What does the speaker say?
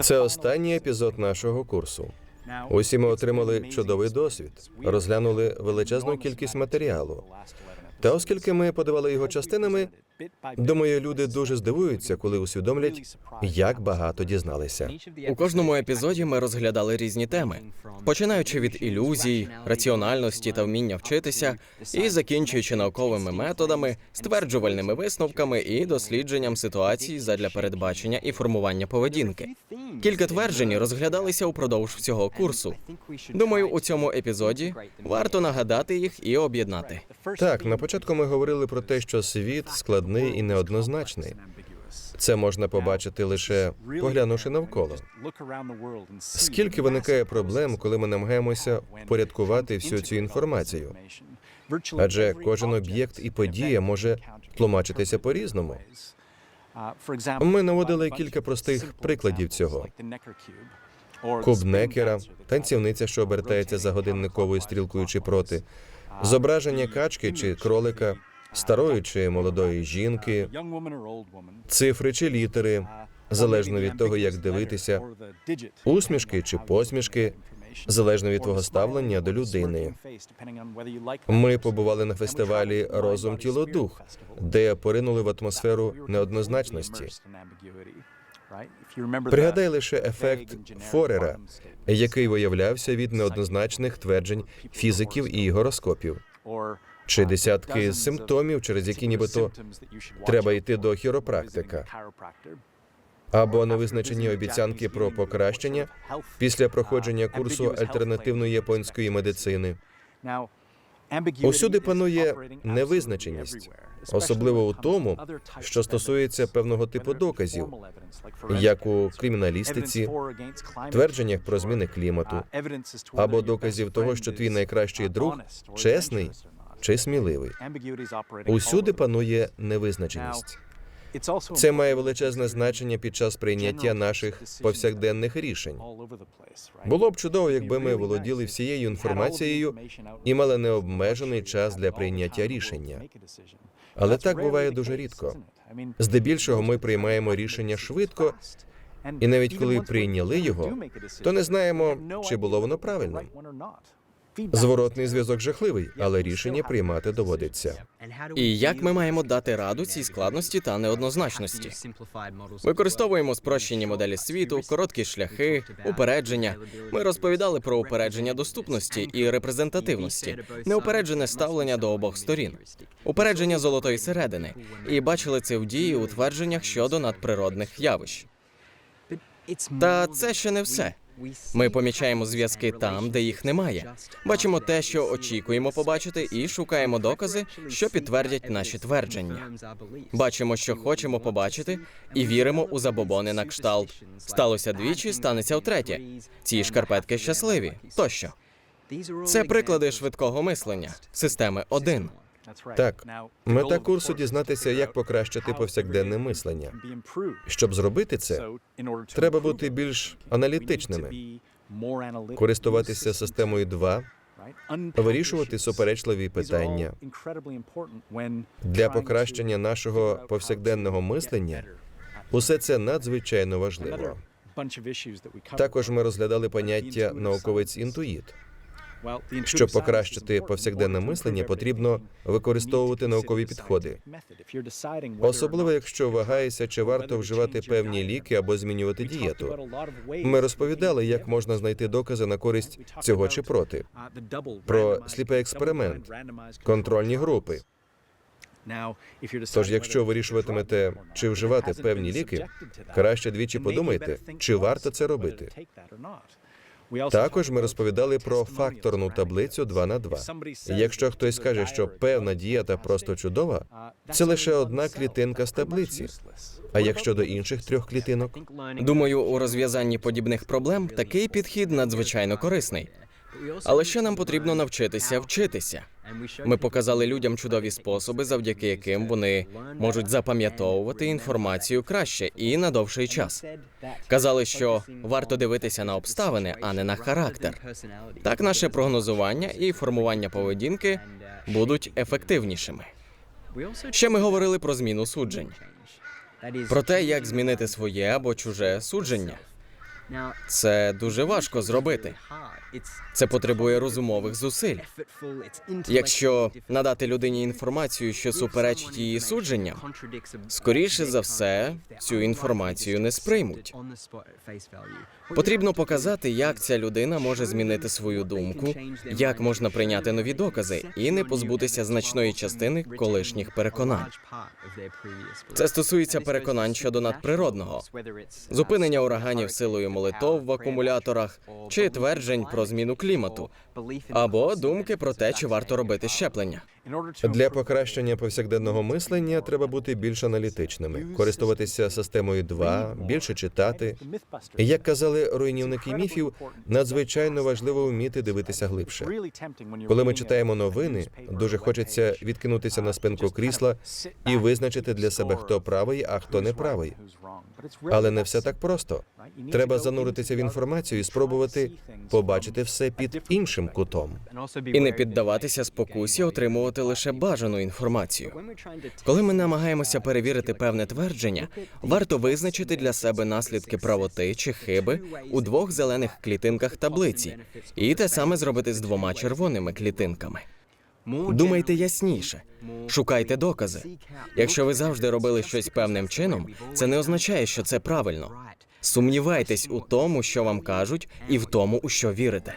Це останній епізод нашого курсу. Усі ми отримали чудовий досвід, розглянули величезну кількість матеріалу. Та оскільки ми подавали його частинами, думаю, люди дуже здивуються, коли усвідомлять, як багато дізналися. У кожному епізоді ми розглядали різні теми, починаючи від ілюзій, раціональності та вміння вчитися, і закінчуючи науковими методами, стверджувальними висновками і дослідженням ситуацій задля передбачення і формування поведінки. Кілька тверджень розглядалися упродовж всього курсу. Думаю, у цьому епізоді варто нагадати їх і об'єднати. Так, на початку ми говорили про те, що світ складний і неоднозначний. Це можна побачити лише поглянувши навколо. Скільки виникає проблем, коли ми намагаємося впорядкувати всю цю інформацію? Адже кожен об'єкт і подія може тлумачитися по-різному. Ми наводили кілька простих прикладів цього. Куб Некера, танцівниця, що обертається за годинниковою стрілкою чи проти, зображення качки чи кролика, старої чи молодої жінки, цифри чи літери, залежно від того, як дивитися, усмішки чи посмішки, залежно від твого ставлення до людини. Ми побували на фестивалі Розум тіло дух, де поринули в атмосферу неоднозначності. Пригадай лише ефект Форера, який виявлявся від неоднозначних тверджень фізиків і гороскопів, чи десятки симптомів, через які нібито треба йти до хіропрактика, або невизначені обіцянки про покращення після проходження курсу альтернативної японської медицини. Усюди панує невизначеність, особливо у тому, що стосується певного типу доказів, як у криміналістиці, твердженнях про зміни клімату, або доказів того, що твій найкращий друг чесний чи сміливий. Усюди панує невизначеність. Це має величезне значення під час прийняття наших повсякденних рішень. Було б чудово, якби ми володіли всією інформацією і мали необмежений час для прийняття рішення. Але так буває дуже рідко. Здебільшого ми приймаємо рішення швидко, і навіть коли прийняли його, то не знаємо, чи було воно правильним. Зворотний зв'язок жахливий, але рішення приймати доводиться. І як ми маємо дати раду цій складності та неоднозначності? Використовуємо спрощені моделі світу, короткі шляхи, упередження. Ми розповідали про упередження доступності і репрезентативності, неупереджене ставлення до обох сторін, упередження золотої середини, і бачили це в дії у твердженнях щодо надприродних явищ. Та це ще не все. Ми помічаємо зв'язки там, де їх немає. Бачимо те, що очікуємо побачити, і шукаємо докази, що підтвердять наші твердження. Бачимо, що хочемо побачити, і віримо у забобони на кшталт. Сталося двічі, станеться втретє. Ці шкарпетки щасливі тощо. Це приклади швидкого мислення, системи 1. Так, мета курсу дізнатися, як покращити повсякденне мислення. Щоб зробити це, треба бути більш аналітичними, користуватися системою 2, вирішувати суперечливі питання. Для покращення нашого повсякденного мислення усе це надзвичайно важливо. Також ми розглядали поняття науковець-інтуїт. Щоб покращити повсякденне мислення, потрібно використовувати наукові підходи. Особливо, якщо вагаєшся, чи варто вживати певні ліки або змінювати дієту. Ми розповідали, як можна знайти докази на користь цього чи проти. Про сліпий експеримент, контрольні групи. Тож, якщо вирішуватимете, чи вживати певні ліки, краще двічі подумайте, чи варто це робити. Також ми розповідали про факторну таблицю 2 на 2. Якщо хтось каже, що певна дієта просто чудова, це лише одна клітинка з таблиці. А якщо до інших трьох клітинок, Думаю, у розв'язанні подібних проблем такий підхід надзвичайно корисний. Але ще нам потрібно навчитися вчитися. Ми показали людям чудові способи, завдяки яким вони можуть запам'ятовувати інформацію краще і на довший час. Казали, що варто дивитися на обставини, а не на характер. Так наше прогнозування і формування поведінки будуть ефективнішими. Ще ми говорили про зміну суджень, про те, як змінити своє або чуже судження. Це дуже важко зробити. Це потребує розумових зусиль. Якщо надати людині інформацію, що суперечить її судженням, скоріше за все цю інформацію не сприймуть. Потрібно показати, як ця людина може змінити свою думку, як можна прийняти нові докази і не позбутися значної частини колишніх переконань. Це стосується переконань щодо надприродного, зупинення ураганів силою молитов в акумуляторах чи тверджень про зміну клімату, або думки про те, чи варто робити щеплення. Для покращення повсякденного мислення треба бути більш аналітичними, користуватися системою 2, більше читати. Як казали руйнівники міфів, надзвичайно важливо вміти дивитися глибше. Коли ми читаємо новини, дуже хочеться відкинутися на спинку крісла і визначити для себе, хто правий, а хто не правий. Але не все так просто. Треба зануритися в інформацію і спробувати побачити все під іншим кутом. І не піддаватися спокусі отримувати лише бажану інформацію. Коли ми намагаємося перевірити певне твердження, варто визначити для себе наслідки правоти чи хиби у двох зелених клітинках таблиці, і те саме зробити з двома червоними клітинками. Думайте ясніше, шукайте докази. Якщо ви завжди робили щось певним чином, це не означає, що це правильно. Сумнівайтесь у тому, що вам кажуть, і в тому, у що вірите.